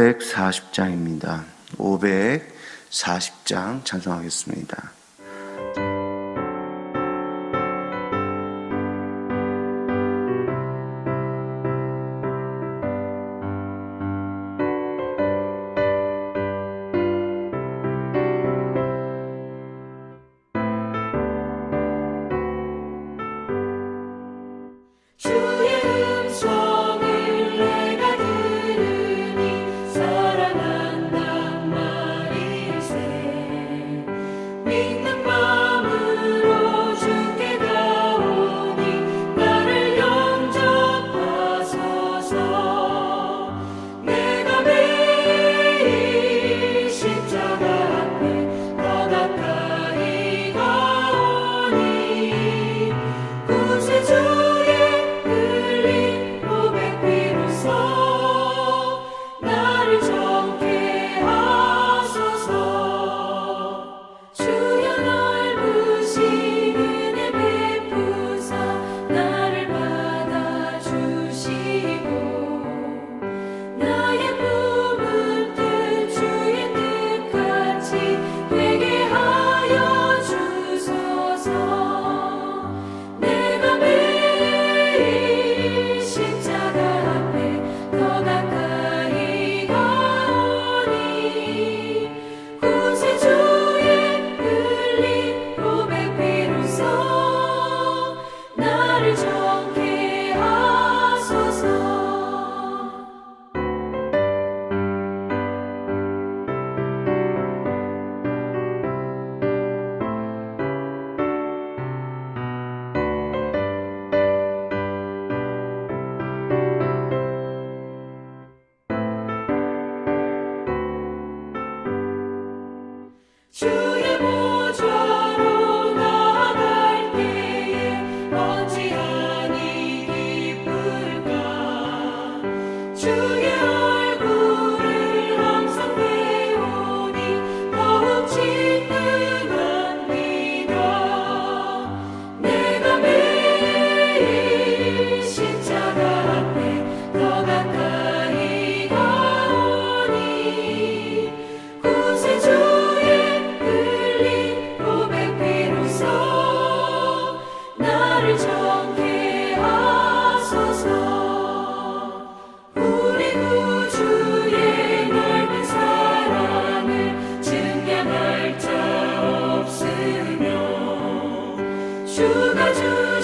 540장입니다. 540장 찬송하겠습니다.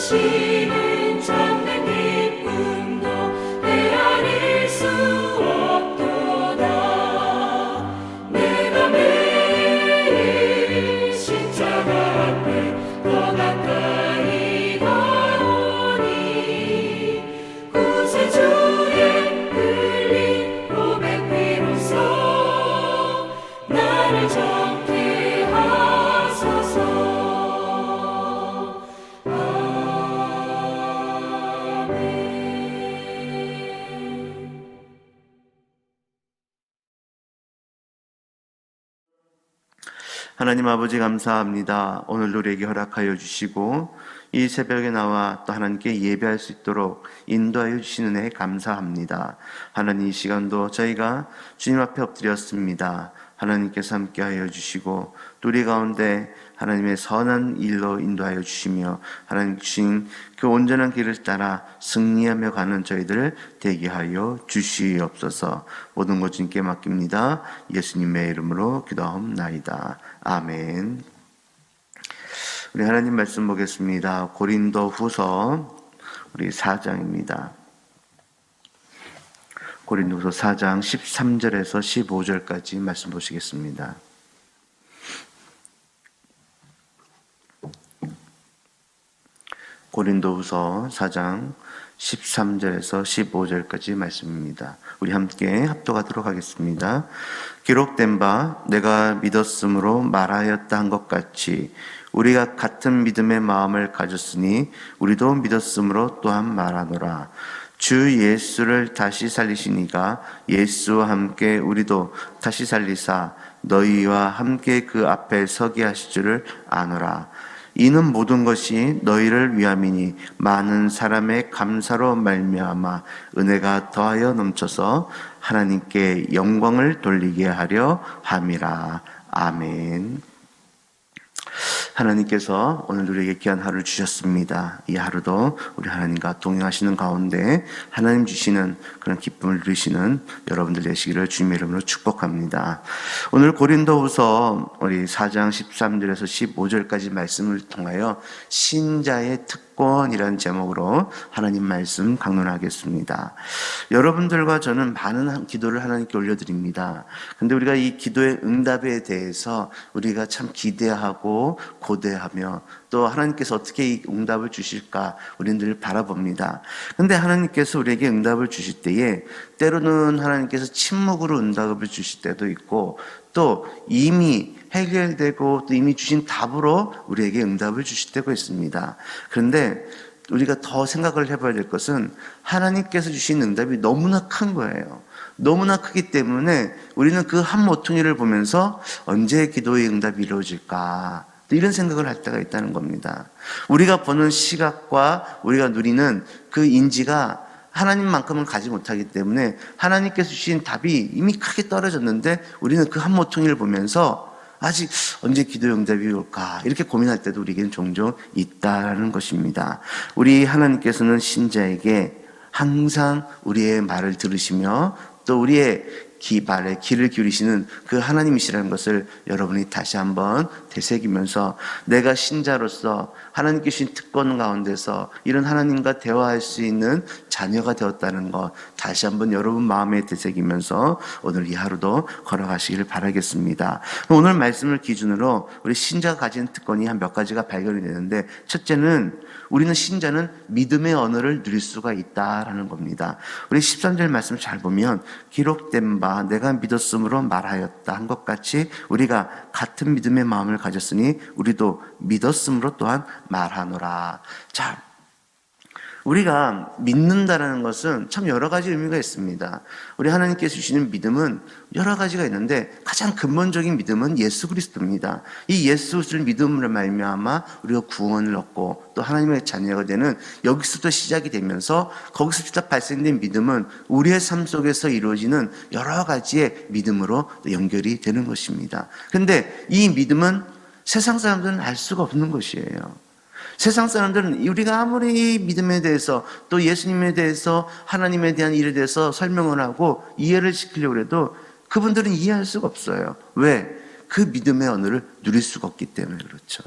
주 하나님 아버지 감사합니다. 오늘 우리에게 허락하여 주시고 이 새벽에 나와 또 하나님께 예배할 수 있도록 인도하여 주시는 애 감사합니다. 하나님 이 시간도 저희가 주님 앞에 엎드렸습니다. 하나님께서 함께하여 주시고 또 우리 가운데 하나님의 선한 일로 인도하여 주시며 하나님 주신 그 온전한 길을 따라 승리하며 가는 저희들을 되게 하여 주시옵소서 모든 것 주님께 맡깁니다. 예수님의 이름으로 기도하옵나이다. 아멘. 우리 하나님 말씀 보겠습니다. 고린도 후서 우리 4장입니다. 고린도서 4장 13절에서 15절까지 말씀 보시겠습니다. 고린도후서 4장 13절에서 15절까지 말씀입니다. 우리 함께 합독하도록 하겠습니다. 기록된 바 내가 믿었으므로 말하였다 한 것 같이 우리가 같은 믿음의 마음을 가졌으니 우리도 믿었으므로 또한 말하노라. 주 예수를 다시 살리시니가 예수와 함께 우리도 다시 살리사 너희와 함께 그 앞에 서게 줄을 아노라. 이는 모든 것이 너희를 위함이니 많은 사람의 감사로 말미암아 은혜가 더하여 넘쳐서 하나님께 영광을 돌리게 하려 함이라. 아멘. 하나님께서 오늘 우리에게 귀한 하루를 주셨습니다. 이 하루도 우리 하나님과 동행하시는 가운데 하나님 주시는 그런 기쁨을 누리시는 여러분들 되시기를 주님의 이름으로 축복합니다. 오늘 고린도후서 우리 4장 13절에서 15절까지 말씀을 통하여 신자의 특 권이라는 제목으로 하나님 말씀 강론하겠습니다. 여러분들과 저는 많은 기도를 하나님께 올려드립니다. 근데 우리가 이 기도의 응답에 대해서 우리가 참 기대하고 고대하며 또 하나님께서 어떻게 이 응답을 주실까 우리는 늘 바라봅니다. 근데 하나님께서 우리에게 응답을 주실 때에 때로는 하나님께서 침묵으로 응답을 주실 때도 있고 또 이미 해결되고 또 이미 주신 답으로 우리에게 응답을 주실 때가 있습니다. 그런데 우리가 더 생각을 해봐야 될 것은 하나님께서 주신 응답이 너무나 큰 거예요. 너무나 크기 때문에 우리는 그 한 모퉁이를 보면서 언제 기도의 응답이 이루어질까? 또 이런 생각을 할 때가 있다는 겁니다. 우리가 보는 시각과 우리가 누리는 그 인지가 하나님만큼은 가지 못하기 때문에 하나님께서 주신 답이 이미 크게 떨어졌는데 우리는 그 한 모퉁이를 보면서 아직 언제 기도 응답이 올까 이렇게 고민할 때도 우리에게는 종종 있다라는 것입니다. 우리 하나님께서는 신자에게 항상 우리의 말을 들으시며 또 우리의 기 말에 귀를 기울이시는 그 하나님이시라는 것을 여러분이 다시 한번 되새기면서 내가 신자로서 하나님께 주신 특권 가운데서 이런 하나님과 대화할 수 있는 자녀가 되었다는 것 다시 한번 여러분 마음에 되새기면서 오늘 이 하루도 걸어가시기를 바라겠습니다. 오늘 말씀을 기준으로 우리 신자가 가진 특권이 한 몇 가지가 발견이 되는데 첫째는 우리는 신자는 믿음의 언어를 누릴 수가 있다라는 겁니다. 우리 13절 말씀 잘 보면 기록된 바 내가 믿었으므로 말하였다 한 것 같이 우리가 같은 믿음의 마음을 가졌으니 우리도 믿었으므로 또한 말하노라. 자, 우리가 믿는다라는 것은 참 여러 가지 의미가 있습니다. 우리 하나님께서 주시는 믿음은 여러 가지가 있는데 가장 근본적인 믿음은 예수 그리스도입니다. 이 예수 그리스도를 믿음으로 말미암아 우리가 구원을 얻고 또 하나님의 자녀가 되는 여기서부터 시작이 되면서 거기서부터 발생된 믿음은 우리의 삶 속에서 이루어지는 여러 가지의 믿음으로 연결이 되는 것입니다. 근데 이 믿음은 세상 사람들은 알 수가 없는 것이에요. 세상 사람들은 우리가 아무리 이 믿음에 대해서 또 예수님에 대해서 하나님에 대한 일에 대해서 설명을 하고 이해를 시키려고 해도 그분들은 이해할 수가 없어요. 왜? 그 믿음의 언어를 누릴 수가 없기 때문에 그렇죠.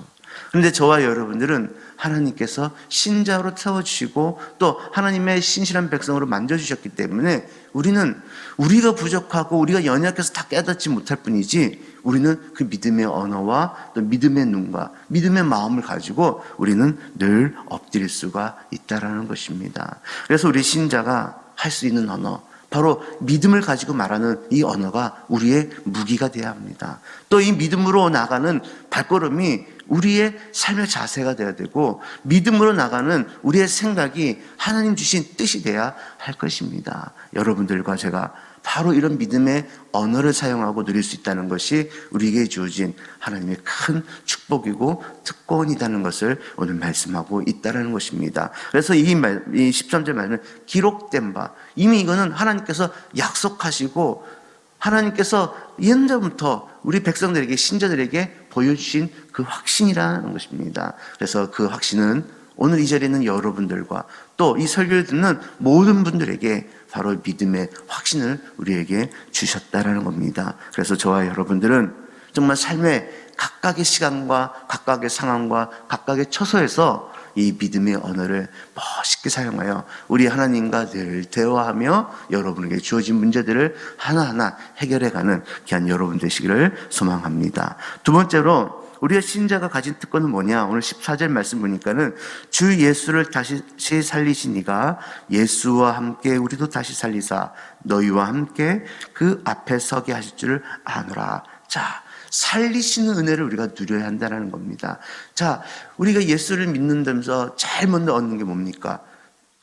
그런데 저와 여러분들은 하나님께서 신자로 세워주시고 또 하나님의 신실한 백성으로 만져주셨기 때문에 우리는 우리가 부족하고 우리가 연약해서 다 깨닫지 못할 뿐이지 우리는 그 믿음의 언어와 또 믿음의 눈과 믿음의 마음을 가지고 우리는 늘 엎드릴 수가 있다라는 것입니다. 그래서 우리 신자가 할 수 있는 언어, 바로 믿음을 가지고 말하는 이 언어가 우리의 무기가 되어야 합니다. 또 이 믿음으로 나가는 발걸음이 우리의 삶의 자세가 되어야 되고 믿음으로 나가는 우리의 생각이 하나님 주신 뜻이 돼야 할 것입니다. 여러분들과 제가 바로 이런 믿음의 언어를 사용하고 누릴 수 있다는 것이 우리에게 주어진 하나님의 큰 축복이고 특권이라는 것을 오늘 말씀하고 있다는 것입니다. 그래서 이, 말, 이 13절 말은 기록된 바, 이미 이거는 하나님께서 약속하시고 하나님께서 옛날부터 우리 백성들에게, 신자들에게 보여주신 그 확신이라는 것입니다. 그래서 그 확신은 오늘 이 자리에 있는 여러분들과 또 이 설교를 듣는 모든 분들에게 바로 믿음의 확신을 우리에게 주셨다라는 겁니다. 그래서 저와 여러분들은 정말 삶의 각각의 시간과 각각의 상황과 각각의 처소에서 이 믿음의 언어를 멋있게 사용하여 우리 하나님과 늘 대화하며 여러분에게 주어진 문제들을 하나하나 해결해가는 귀한 여러분 되시기를 소망합니다. 두 번째로 우리의 신자가 가진 특권은 뭐냐? 오늘 14절 말씀 보니까는 주 예수를 다시 살리신 이가 예수와 함께 우리도 다시 살리사 너희와 함께 그 앞에 서게 하실 줄을 아노라. 자, 살리시는 은혜를 우리가 누려야 한다는 겁니다. 자, 우리가 예수를 믿는다면서 제일 먼저 얻는 게 뭡니까?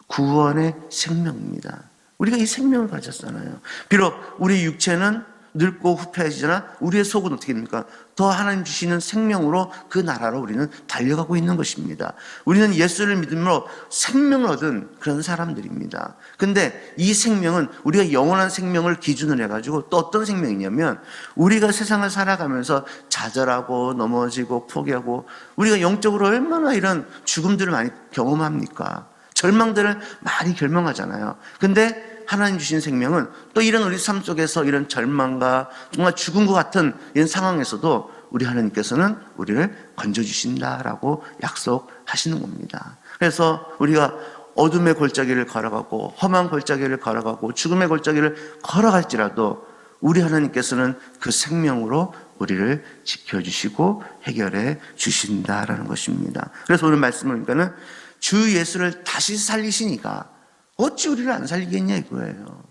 구원의 생명입니다. 우리가 이 생명을 가졌잖아요. 비록 우리 육체는 늙고 후패해지잖아. 우리의 속은 어떻게 됩니까? 더 하나님 주시는 생명으로 그 나라로 우리는 달려가고 있는 것입니다. 우리는 예수를 믿음으로 생명을 얻은 그런 사람들입니다. 근데 이 생명은 우리가 영원한 생명을 기준으로 해가지고 또 어떤 생명이냐면 우리가 세상을 살아가면서 좌절하고 넘어지고 포기하고 우리가 영적으로 얼마나 이런 죽음들을 많이 경험합니까? 절망들을 많이 결명하잖아요. 근데 하나님 주신 생명은 또 이런 우리 삶 속에서 이런 절망과 정말 죽은 것 같은 이런 상황에서도 우리 하나님께서는 우리를 건져주신다라고 약속하시는 겁니다. 그래서 우리가 어둠의 골짜기를 걸어가고 험한 골짜기를 걸어가고 죽음의 골짜기를 걸어갈지라도 우리 하나님께서는 그 생명으로 우리를 지켜주시고 해결해 주신다라는 것입니다. 그래서 오늘 말씀을 보니까는 주 예수를 다시 살리시니까 어찌 우리를 안 살리겠냐 이거예요.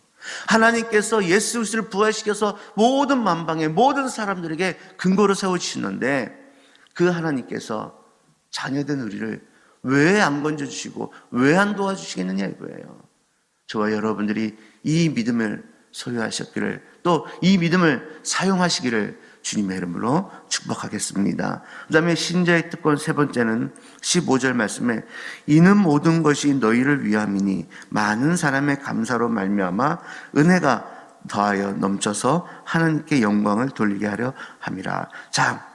하나님께서 예수 그리스도를 부활시켜서 모든 만방의 모든 사람들에게 근거로 세워 주시는데 그 하나님께서 자녀된 우리를 왜 안 건져 주시고 왜 안 도와 주시겠느냐 이거예요. 저와 여러분들이 이 믿음을 소유하셨기를 또 이 믿음을 사용하시기를 주님의 이름으로 축복하겠습니다. 그 다음에 신자의 특권 세 번째는 15절 말씀에 이는 모든 것이 너희를 위함이니 많은 사람의 감사로 말미암아 은혜가 더하여 넘쳐서 하나님께 영광을 돌리게 하려 함이라. 자,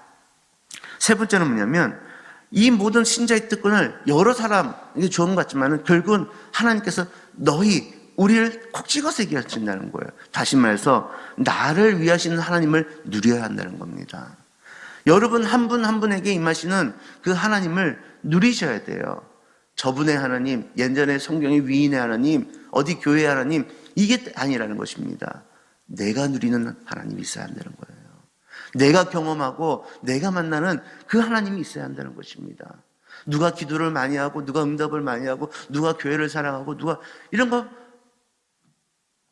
세 번째는 뭐냐면 이 모든 신자의 특권을 여러 사람 이게 좋은 것 같지만은 결국은 하나님께서 너희 우리를 콕 찍어서 얘기하신다는 거예요. 다시 말해서 나를 위하시는 하나님을 누려야 한다는 겁니다. 여러분 한 분한 분에게 임하시는 그 하나님을 누리셔야 돼요. 저분의 하나님, 예전의 성경의 위인의 하나님, 어디 교회의 하나님 이게 아니라는 것입니다. 내가 누리는 하나님이 있어야 한다는 거예요. 내가 경험하고 내가 만나는 그 하나님이 있어야 한다는 것입니다. 누가 기도를 많이 하고 누가 응답을 많이 하고 누가 교회를 사랑하고 누가 이런 거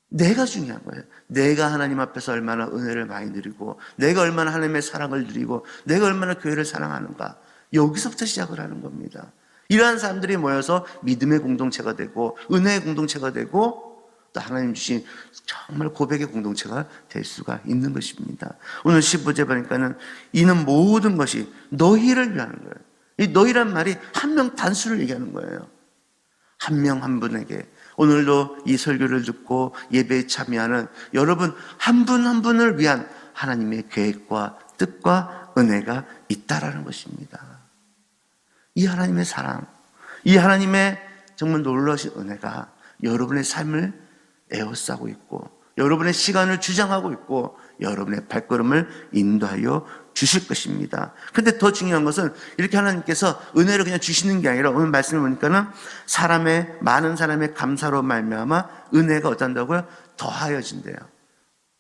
내가 중요한 거예요. 내가 하나님 앞에서 얼마나 은혜를 많이 누리고 내가 얼마나 하나님의 사랑을 누리고 내가 얼마나 교회를 사랑하는가 여기서부터 시작을 하는 겁니다. 이러한 사람들이 모여서 믿음의 공동체가 되고 은혜의 공동체가 되고 또 하나님 주신 정말 고백의 공동체가 될 수가 있는 것입니다. 오늘 15제 보니까는 이는 모든 것이 너희를 위하는 거예요. 이 너희란 말이 한 명 단수를 얘기하는 거예요. 한 명한 분에게 오늘도 이 설교를 듣고 예배에 참여하는 여러분 한분한 분을 위한 하나님의 계획과 뜻과 은혜가 있다라는 것입니다. 이 하나님의 사랑, 이 하나님의 정말 놀라신 은혜가 여러분의 삶을 에워싸고 있고 여러분의 시간을 주장하고 있고 여러분의 발걸음을 인도하여 주실 것입니다. 근데 더 중요한 것은 이렇게 하나님께서 은혜를 그냥 주시는 게 아니라 오늘 말씀을 보니까는 사람의 많은 사람의 감사로 말미암아 은혜가 어떤다고요? 더하여진대요.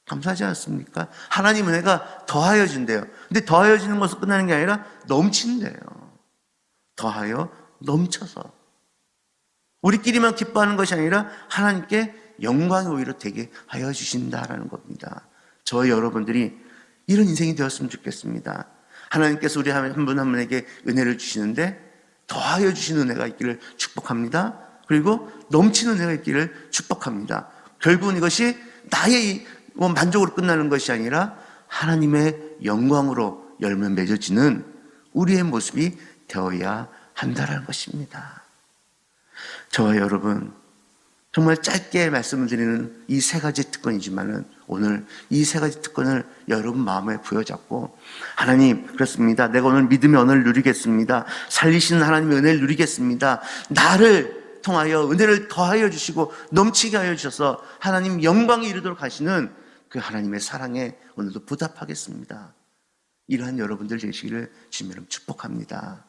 감사하지 않습니까? 하나님 은혜가 더하여진대요. 근데 더하여지는 것으로 끝나는 게 아니라 넘친대요. 더하여 넘쳐서. 우리끼리만 기뻐하는 것이 아니라 하나님께 영광이 오히려 되게 하여 주신다라는 겁니다. 저 여러분들이 이런 인생이 되었으면 좋겠습니다. 하나님께서 우리 한 분 한 분에게 은혜를 주시는데 더하여 주시는 은혜가 있기를 축복합니다. 그리고 넘치는 은혜가 있기를 축복합니다. 결국은 이것이 나의 뭐 만족으로 끝나는 것이 아니라 하나님의 영광으로 열매 맺어지는 우리의 모습이 되어야 한다는 것입니다. 저와 여러분, 정말 짧게 말씀을 드리는 이 세 가지 특권이지만은 오늘 이 세 가지 특권을 여러분 마음에 부여잡고 하나님 그렇습니다. 내가 오늘 믿음의 언어를 누리겠습니다. 살리시는 하나님의 은혜를 누리겠습니다. 나를 통하여 은혜를 더하여 주시고 넘치게 하여 주셔서 하나님 영광에 이르도록 하시는 그 하나님의 사랑에 오늘도 보답하겠습니다. 이러한 여러분들 되시기를 주님으로 축복합니다.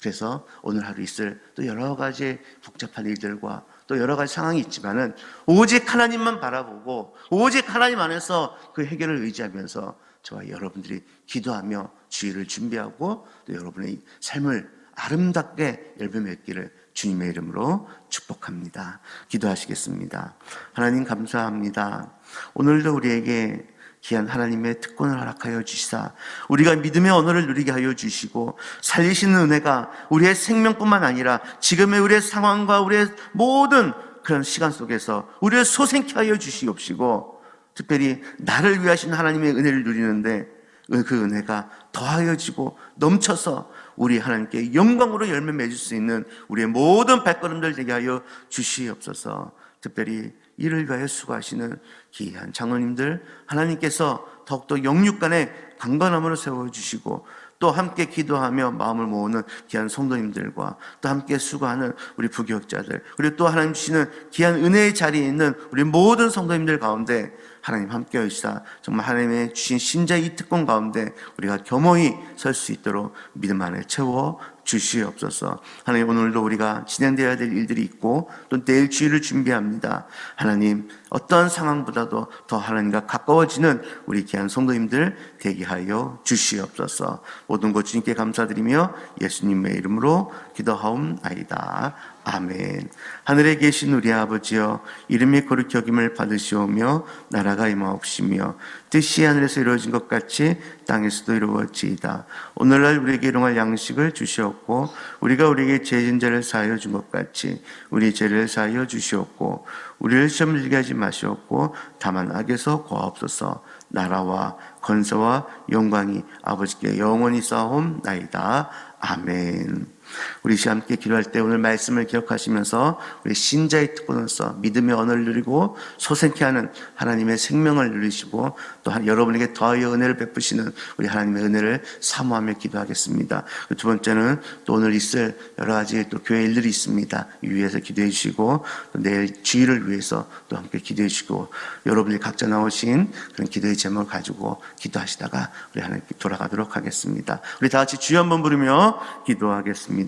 그래서 오늘 하루 있을 또 여러 가지 복잡한 일들과 또 여러 가지 상황이 있지만은 오직 하나님만 바라보고 오직 하나님 안에서 그 해결을 의지하면서 저와 여러분들이 기도하며 주의를 준비하고 또 여러분의 삶을 아름답게 열매 맺기를 주님의 이름으로 축복합니다. 기도하시겠습니다. 하나님 감사합니다. 오늘도 우리에게 귀한 하나님의 특권을 허락하여 주시사 우리가 믿음의 언어를 누리게 하여 주시고 살리시는 은혜가 우리의 생명뿐만 아니라 지금의 우리의 상황과 우리의 모든 그런 시간 속에서 우리를 소생케 하여 주시옵시고 특별히 나를 위하신 하나님의 은혜를 누리는데 그 은혜가 더하여지고 넘쳐서 우리 하나님께 영광으로 열매 맺을 수 있는 우리의 모든 발걸음들 되게 하여 주시옵소서. 특별히 이를 위하여 수고하시는 귀한 장로님들 하나님께서 더욱더 영육간에 강건함으로 세워주시고 또 함께 기도하며 마음을 모으는 귀한 성도님들과 또 함께 수고하는 우리 부교육자들 그리고 또 하나님 주시는 귀한 은혜의 자리에 있는 우리 모든 성도님들 가운데 하나님 함께 하시다 정말 하나님의 주신 신자의 이 특권 가운데 우리가 겸허히 설 수 있도록 믿음 안에 채워 주시옵소서. 하나님 오늘도 우리가 진행되어야 될 일들이 있고 또 내일 주일을 준비합니다. 하나님 어떠한 상황보다도 더 하나님과 가까워지는 우리 귀한 성도님들 되게 하여 주시옵소서. 모든 것 주님께 감사드리며 예수님의 이름으로 기도하옵나이다. 아멘. 하늘에 계신 우리 아버지여 이름이 거룩히 여김을 받으시오며 나라가 임하옵시며 뜻이 하늘에서 이루어진 것 같이 땅에서도 이루어지이다. 오늘날 우리에게 일용할 양식을 주시옵고 우리가 우리에게 죄진 자를 사하여 준 것 같이 우리 죄를 사하여 주시옵고 우리를 시험 들게 하지 마시옵고 다만 악에서 구하옵소서. 나라와 건세와 영광이 아버지께 영원히 쌓아옵나이다. 아멘. 우리 시 함께 기도할 때 오늘 말씀을 기억하시면서 우리 신자의 특권으로서 믿음의 언어를 누리고 소생케 하는 하나님의 생명을 누리시고 또 한- 여러분에게 더하여 은혜를 베푸시는 우리 하나님의 은혜를 사모하며 기도하겠습니다. 그두 번째는 또 오늘 있을 여러 가지 또 교회 일들이 있습니다. 이 위해서 기도해 주시고 또 내일 주일을 위해서 또 함께 기도해 주시고 여러분이 각자 나오신 그런 기도의 제목을 가지고 기도하시다가 우리 하나님께 돌아가도록 하겠습니다. 우리 다 같이 주여 한번 부르며 기도하겠습니다.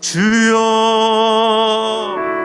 주여 할렐루야. 하나님께 예배하신 여